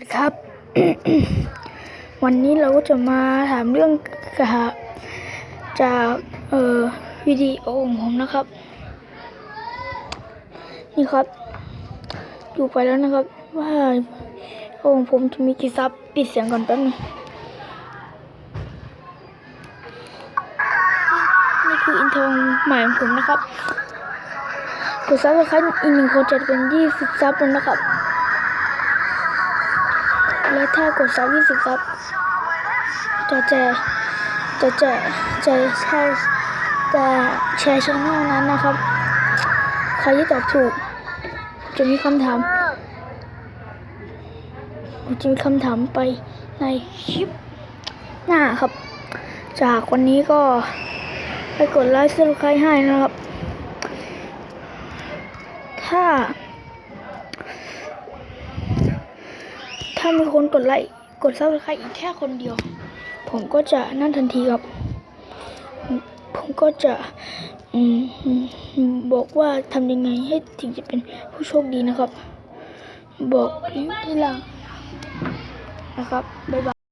ครับ วันนี้เราก็จะมาถามเรื่องกะจากเอ่อวิดีโอของผมนะครับ นี่ครับ ดูไปแล้วนะครับ ว่าองผมจะมีกี่ซับปิดเสียงก่อนแป๊บนึงนี่คืออินโทอร์ใหม่ของผมนะครับกดซับสไครต์อีกหนึ่งคนจะเป็นยี่สิบซับแล้วนะครับ และถ้ากดซับยี่สิบซับ จะแจกจะแจกจะแชร์จะแชร์ช่องนั้นนะครับ ใครที่ตอบถูก จะมีคำถามจะมีคำถามไปในคลิปหน้าครับ จากวันนี้ก็ไปกดไลค์ซับสไครต์ให้นะครับ ถ้า ถ้า มีคนกดไลค์กดซับสไครต์อีกแค่คนเดียว ผมก็จะนั่นทันทีครับ ผมก็จะอบอกว่าทำยังไงให้ถึงจะเป็นผู้โชคดีนะครับ บอกที่หลังนะครับบ๊ายบาย